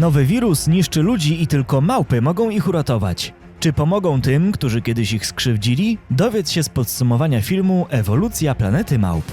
Nowy wirus niszczy ludzi i tylko małpy mogą ich uratować. Czy pomogą tym, którzy kiedyś ich skrzywdzili? Dowiedz się z podsumowania filmu Ewolucja planety małp.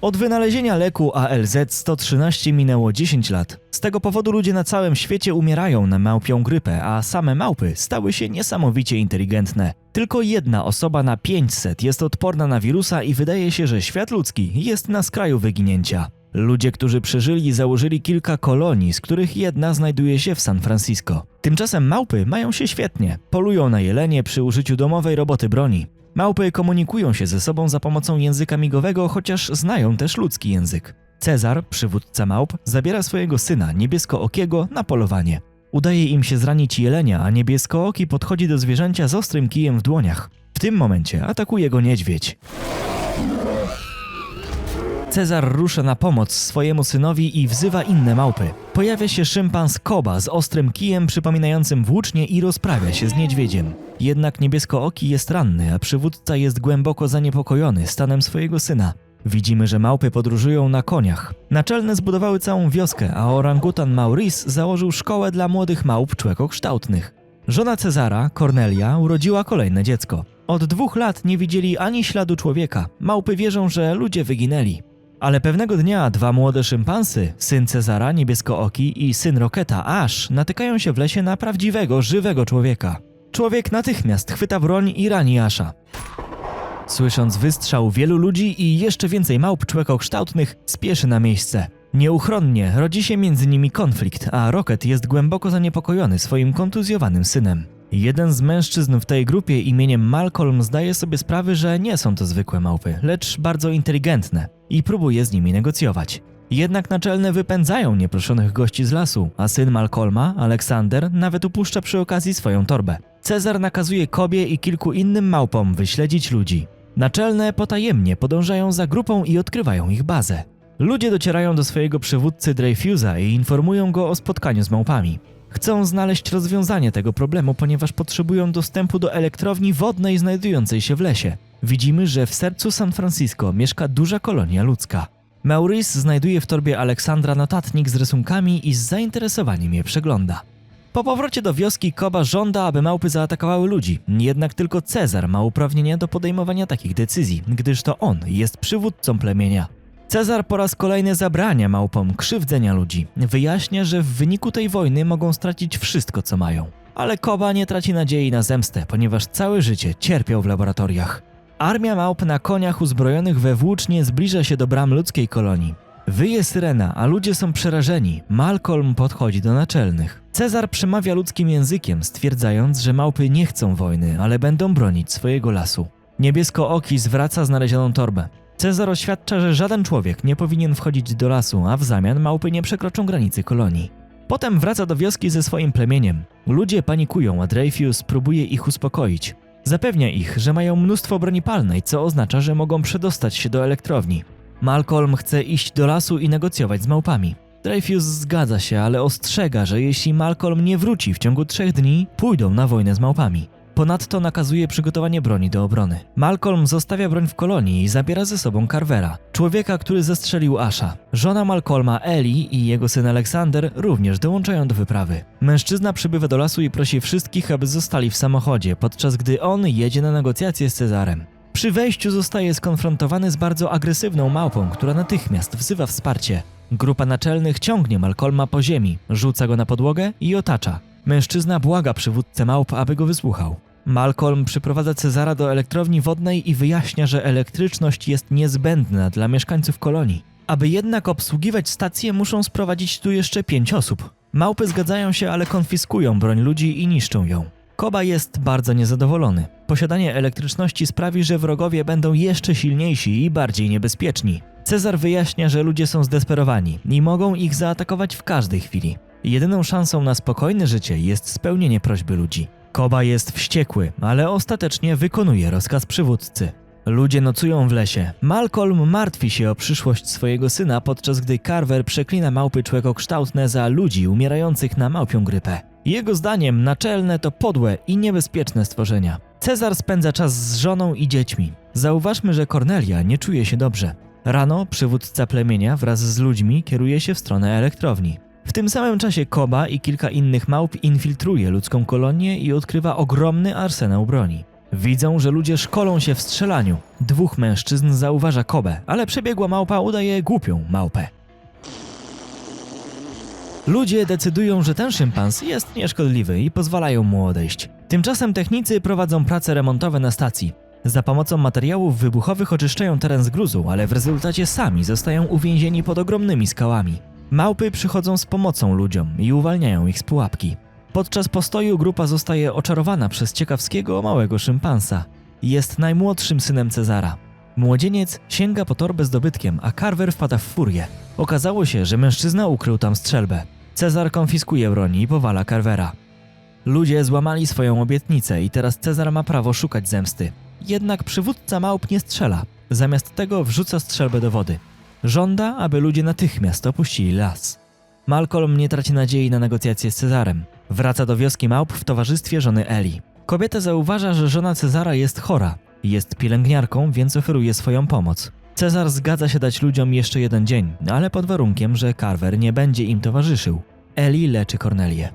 Od wynalezienia leku ALZ-113 minęło 10 lat. Z tego powodu ludzie na całym świecie umierają na małpią grypę, a same małpy stały się niesamowicie inteligentne. Tylko jedna osoba na 500 jest odporna na wirusa i wydaje się, że świat ludzki jest na skraju wyginięcia. Ludzie, którzy przeżyli, założyli kilka kolonii, z których jedna znajduje się w San Francisco. Tymczasem małpy mają się świetnie. Polują na jelenie przy użyciu domowej roboty broni. Małpy komunikują się ze sobą za pomocą języka migowego, chociaż znają też ludzki język. Cezar, przywódca małp, zabiera swojego syna, niebieskookiego, na polowanie. Udaje im się zranić jelenia, a niebieskooki podchodzi do zwierzęcia z ostrym kijem w dłoniach. W tym momencie atakuje go niedźwiedź. Cezar rusza na pomoc swojemu synowi i wzywa inne małpy. Pojawia się szympans Koba z ostrym kijem przypominającym włócznie i rozprawia się z niedźwiedziem. Jednak niebieskooki jest ranny, a przywódca jest głęboko zaniepokojony stanem swojego syna. Widzimy, że małpy podróżują na koniach. Naczelne zbudowały całą wioskę, a orangutan Maurice założył szkołę dla młodych małp człekokształtnych. Żona Cezara, Cornelia, urodziła kolejne dziecko. Od dwóch lat nie widzieli ani śladu człowieka. Małpy wierzą, że ludzie wyginęli. Ale pewnego dnia dwa młode szympansy, syn Cezara, niebieskooki i syn Roketa, Ash, natykają się w lesie na prawdziwego, żywego człowieka. Człowiek natychmiast chwyta broń i rani Asha. Słysząc wystrzał wielu ludzi i jeszcze więcej małp człekokształtnych, spieszy na miejsce. Nieuchronnie rodzi się między nimi konflikt, a Rocket jest głęboko zaniepokojony swoim kontuzjowanym synem. Jeden z mężczyzn w tej grupie imieniem Malcolm zdaje sobie sprawę, że nie są to zwykłe małpy, lecz bardzo inteligentne i próbuje z nimi negocjować. Jednak naczelne wypędzają nieproszonych gości z lasu, a syn Malcolma, Aleksander, nawet upuszcza przy okazji swoją torbę. Cezar nakazuje Kobie i kilku innym małpom wyśledzić ludzi. Naczelne potajemnie podążają za grupą i odkrywają ich bazę. Ludzie docierają do swojego przywódcy Dreyfusa i informują go o spotkaniu z małpami. Chcą znaleźć rozwiązanie tego problemu, ponieważ potrzebują dostępu do elektrowni wodnej znajdującej się w lesie. Widzimy, że w sercu San Francisco mieszka duża kolonia ludzka. Maurice znajduje w torbie Aleksandra notatnik z rysunkami i z zainteresowaniem je przegląda. Po powrocie do wioski Koba żąda, aby małpy zaatakowały ludzi, jednak tylko Cezar ma uprawnienia do podejmowania takich decyzji, gdyż to on jest przywódcą plemienia. Cezar po raz kolejny zabrania małpom krzywdzenia ludzi. Wyjaśnia, że w wyniku tej wojny mogą stracić wszystko, co mają. Ale Koba nie traci nadziei na zemstę, ponieważ całe życie cierpiał w laboratoriach. Armia małp na koniach uzbrojonych we włócznie zbliża się do bram ludzkiej kolonii. Wyje syrena, a ludzie są przerażeni. Malcolm podchodzi do naczelnych. Cezar przemawia ludzkim językiem, stwierdzając, że małpy nie chcą wojny, ale będą bronić swojego lasu. Niebiesko-oki zwraca znalezioną torbę. Cezar oświadcza, że żaden człowiek nie powinien wchodzić do lasu, a w zamian małpy nie przekroczą granicy kolonii. Potem wraca do wioski ze swoim plemieniem. Ludzie panikują, a Dreyfus próbuje ich uspokoić. Zapewnia ich, że mają mnóstwo broni palnej, co oznacza, że mogą przedostać się do elektrowni. Malcolm chce iść do lasu i negocjować z małpami. Dreyfus zgadza się, ale ostrzega, że jeśli Malcolm nie wróci w ciągu trzech dni, pójdą na wojnę z małpami. Ponadto nakazuje przygotowanie broni do obrony. Malcolm zostawia broń w kolonii i zabiera ze sobą Carvera, człowieka, który zestrzelił Asha. Żona Malcolma, Ellie i jego syn Aleksander również dołączają do wyprawy. Mężczyzna przybywa do lasu i prosi wszystkich, aby zostali w samochodzie, podczas gdy on jedzie na negocjacje z Cezarem. Przy wejściu zostaje skonfrontowany z bardzo agresywną małpą, która natychmiast wzywa wsparcie. Grupa naczelnych ciągnie Malcolma po ziemi, rzuca go na podłogę i otacza. Mężczyzna błaga przywódcę małp, aby go wysłuchał. Malcolm przyprowadza Cezara do elektrowni wodnej i wyjaśnia, że elektryczność jest niezbędna dla mieszkańców kolonii. Aby jednak obsługiwać stację, muszą sprowadzić tu jeszcze pięć osób. Małpy zgadzają się, ale konfiskują broń ludzi i niszczą ją. Koba jest bardzo niezadowolony. Posiadanie elektryczności sprawi, że wrogowie będą jeszcze silniejsi i bardziej niebezpieczni. Cezar wyjaśnia, że ludzie są zdesperowani i mogą ich zaatakować w każdej chwili. Jedyną szansą na spokojne życie jest spełnienie prośby ludzi. Koba jest wściekły, ale ostatecznie wykonuje rozkaz przywódcy. Ludzie nocują w lesie. Malcolm martwi się o przyszłość swojego syna, podczas gdy Carver przeklina małpy człekokształtne za ludzi umierających na małpią grypę. Jego zdaniem naczelne to podłe i niebezpieczne stworzenia. Cezar spędza czas z żoną i dziećmi. Zauważmy, że Cornelia nie czuje się dobrze. Rano przywódca plemienia wraz z ludźmi kieruje się w stronę elektrowni. W tym samym czasie Koba i kilka innych małp infiltruje ludzką kolonię i odkrywa ogromny arsenał broni. Widzą, że ludzie szkolą się w strzelaniu. Dwóch mężczyzn zauważa Kobę, ale przebiegła małpa udaje głupią małpę. Ludzie decydują, że ten szympans jest nieszkodliwy i pozwalają mu odejść. Tymczasem technicy prowadzą prace remontowe na stacji. Za pomocą materiałów wybuchowych oczyszczają teren z gruzu, ale w rezultacie sami zostają uwięzieni pod ogromnymi skałami. Małpy przychodzą z pomocą ludziom i uwalniają ich z pułapki. Podczas postoju grupa zostaje oczarowana przez ciekawskiego małego szympansa. Jest najmłodszym synem Cezara. Młodzieniec sięga po torbę z dobytkiem, a Carver wpada w furię. Okazało się, że mężczyzna ukrył tam strzelbę. Cezar konfiskuje broń i powala Carvera. Ludzie złamali swoją obietnicę i teraz Cezar ma prawo szukać zemsty. Jednak przywódca małp nie strzela. Zamiast tego wrzuca strzelbę do wody. Żąda, aby ludzie natychmiast opuścili las. Malcolm nie traci nadziei na negocjacje z Cezarem. Wraca do wioski małp w towarzystwie żony Eli. Kobieta zauważa, że żona Cezara jest chora. Jest pielęgniarką, więc oferuje swoją pomoc. Cezar zgadza się dać ludziom jeszcze jeden dzień, ale pod warunkiem, że Carver nie będzie im towarzyszył. Eli leczy Cornelię.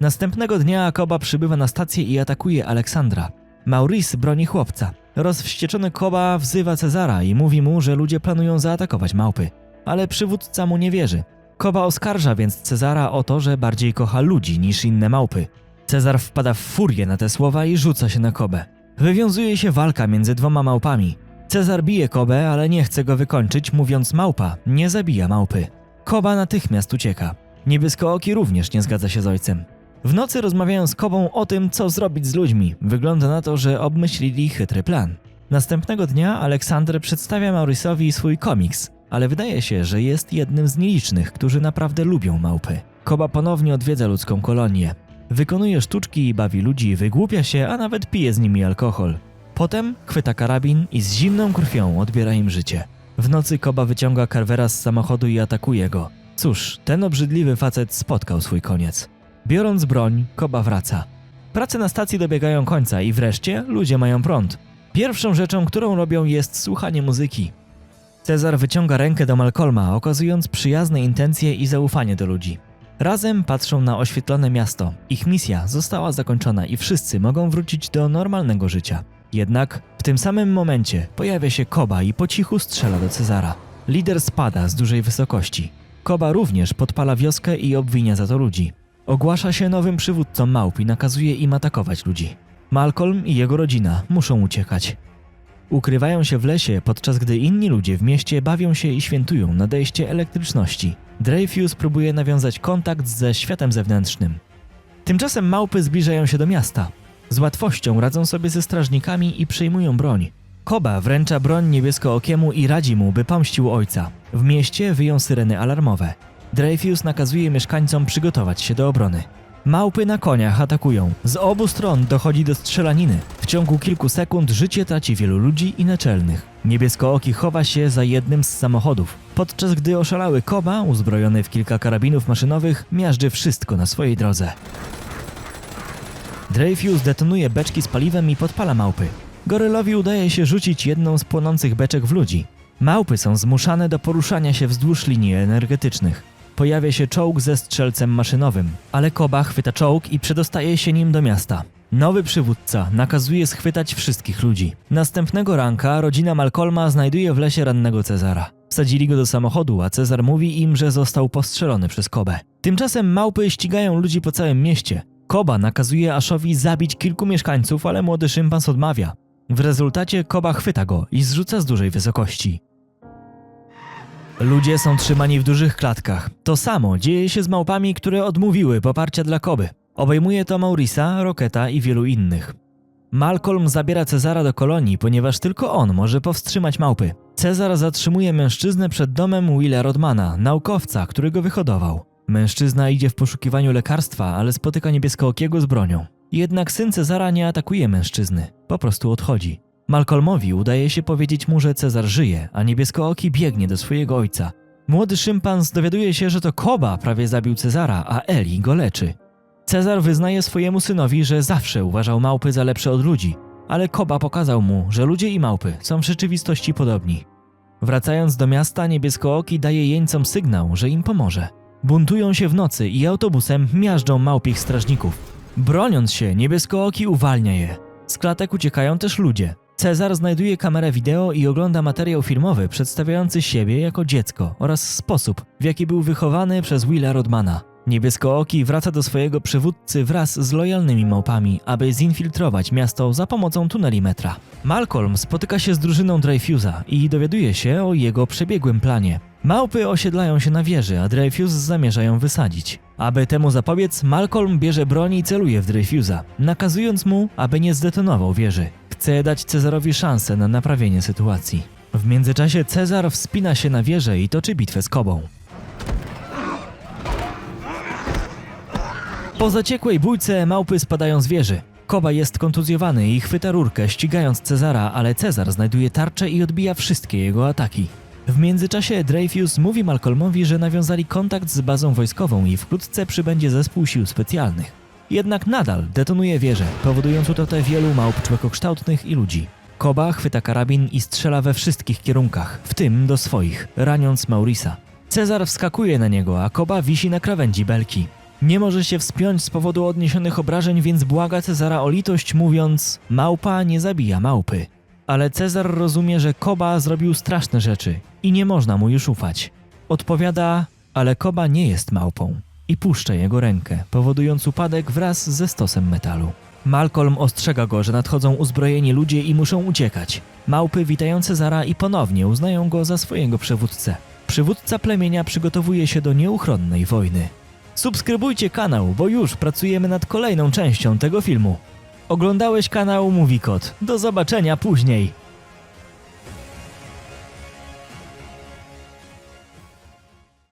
Następnego dnia Koba przybywa na stację i atakuje Aleksandra. Maurice broni chłopca. Rozwścieczony Koba wzywa Cezara i mówi mu, że ludzie planują zaatakować małpy. Ale przywódca mu nie wierzy. Koba oskarża więc Cezara o to, że bardziej kocha ludzi niż inne małpy. Cezar wpada w furię na te słowa i rzuca się na Kobę. Wywiązuje się walka między dwoma małpami. Cezar bije Kobę, ale nie chce go wykończyć, mówiąc małpa nie zabija małpy. Koba natychmiast ucieka. Niebieskooki również nie zgadza się z ojcem. W nocy rozmawiają z Kobą o tym, co zrobić z ludźmi. Wygląda na to, że obmyślili chytry plan. Następnego dnia Aleksander przedstawia Maurice'owi swój komiks, ale wydaje się, że jest jednym z nielicznych, którzy naprawdę lubią małpy. Koba ponownie odwiedza ludzką kolonię. Wykonuje sztuczki i bawi ludzi, wygłupia się, a nawet pije z nimi alkohol. Potem chwyta karabin i z zimną krwią odbiera im życie. W nocy Koba wyciąga Carvera z samochodu i atakuje go. Cóż, ten obrzydliwy facet spotkał swój koniec. Biorąc broń, Koba wraca. Prace na stacji dobiegają końca i wreszcie ludzie mają prąd. Pierwszą rzeczą, którą robią jest słuchanie muzyki. Cezar wyciąga rękę do Malcolma, okazując przyjazne intencje i zaufanie do ludzi. Razem patrzą na oświetlone miasto. Ich misja została zakończona i wszyscy mogą wrócić do normalnego życia. Jednak w tym samym momencie pojawia się Koba i po cichu strzela do Cezara. Lider spada z dużej wysokości. Koba również podpala wioskę i obwinia za to ludzi. Ogłasza się nowym przywódcą małp i nakazuje im atakować ludzi. Malcolm i jego rodzina muszą uciekać. Ukrywają się w lesie, podczas gdy inni ludzie w mieście bawią się i świętują nadejście elektryczności. Dreyfus próbuje nawiązać kontakt ze światem zewnętrznym. Tymczasem małpy zbliżają się do miasta. Z łatwością radzą sobie ze strażnikami i przejmują broń. Koba wręcza broń niebieskookiemu i radzi mu, by pomścił ojca. W mieście wyją syreny alarmowe. Dreyfus nakazuje mieszkańcom przygotować się do obrony. Małpy na koniach atakują. Z obu stron dochodzi do strzelaniny. W ciągu kilku sekund życie traci wielu ludzi i naczelnych. Niebieskooki chowa się za jednym z samochodów, podczas gdy oszalały Koba, uzbrojony w kilka karabinów maszynowych, miażdży wszystko na swojej drodze. Dreyfus detonuje beczki z paliwem i podpala małpy. Gorylowi udaje się rzucić jedną z płonących beczek w ludzi. Małpy są zmuszane do poruszania się wzdłuż linii energetycznych. Pojawia się czołg ze strzelcem maszynowym, ale Koba chwyta czołg i przedostaje się nim do miasta. Nowy przywódca nakazuje schwytać wszystkich ludzi. Następnego ranka rodzina Malcolma znajduje w lesie rannego Cezara. Wsadzili go do samochodu, a Cezar mówi im, że został postrzelony przez Kobę. Tymczasem małpy ścigają ludzi po całym mieście. Koba nakazuje Aszowi zabić kilku mieszkańców, ale młody szympans odmawia. W rezultacie Koba chwyta go i zrzuca z dużej wysokości. Ludzie są trzymani w dużych klatkach. To samo dzieje się z małpami, które odmówiły poparcia dla Koby. Obejmuje to Maurisa, Roketa i wielu innych. Malcolm zabiera Cezara do kolonii, ponieważ tylko on może powstrzymać małpy. Cezar zatrzymuje mężczyznę przed domem Willa Rodmana, naukowca, który go wyhodował. Mężczyzna idzie w poszukiwaniu lekarstwa, ale spotyka niebieskookiego z bronią. Jednak syn Cezara nie atakuje mężczyzny, po prostu odchodzi. Malcolmowi udaje się powiedzieć mu, że Cezar żyje, a niebieskooki biegnie do swojego ojca. Młody szympans dowiaduje się, że to Koba prawie zabił Cezara, a Eli go leczy. Cezar wyznaje swojemu synowi, że zawsze uważał małpy za lepsze od ludzi, ale Koba pokazał mu, że ludzie i małpy są w rzeczywistości podobni. Wracając do miasta, niebieskooki daje jeńcom sygnał, że im pomoże. Buntują się w nocy i autobusem miażdżą małpich strażników. Broniąc się, niebieskooki uwalnia je. Z klatek uciekają też ludzie. Cezar znajduje kamerę wideo i ogląda materiał filmowy przedstawiający siebie jako dziecko oraz sposób, w jaki był wychowany przez Willa Rodmana. Niebieskooki wraca do swojego przywódcy wraz z lojalnymi małpami, aby zinfiltrować miasto za pomocą tuneli metra. Malcolm spotyka się z drużyną Dreyfusa i dowiaduje się o jego przebiegłym planie. Małpy osiedlają się na wieży, a Dreyfus zamierza ją wysadzić. Aby temu zapobiec, Malcolm bierze broń i celuje w Dreyfusa, nakazując mu, aby nie zdetonował wieży. Chce dać Cezarowi szansę na naprawienie sytuacji. W międzyczasie Cezar wspina się na wieżę i toczy bitwę z Kobą. Po zaciekłej bójce małpy spadają z wieży. Koba jest kontuzjowany i chwyta rurkę, ścigając Cezara, ale Cezar znajduje tarczę i odbija wszystkie jego ataki. W międzyczasie Dreyfus mówi Malcolmowi, że nawiązali kontakt z bazą wojskową i wkrótce przybędzie zespół sił specjalnych. Jednak nadal detonuje wieżę, powodując utratę wielu małp człowiekokształtnych i ludzi. Koba chwyta karabin i strzela we wszystkich kierunkach, w tym do swoich, raniąc Maurisa. Cezar wskakuje na niego, a Koba wisi na krawędzi belki. Nie może się wspiąć z powodu odniesionych obrażeń, więc błaga Cezara o litość, mówiąc: Małpa nie zabija małpy. Ale Cezar rozumie, że Koba zrobił straszne rzeczy i nie można mu już ufać. Odpowiada: Ale Koba nie jest małpą i puszcza jego rękę, powodując upadek wraz ze stosem metalu. Malcolm ostrzega go, że nadchodzą uzbrojeni ludzie i muszą uciekać. Małpy witają Cezara i ponownie uznają go za swojego przywódcę. Przywódca plemienia przygotowuje się do nieuchronnej wojny. Subskrybujcie kanał, bo już pracujemy nad kolejną częścią tego filmu. Oglądałeś kanał Mówi Kot. Do zobaczenia później.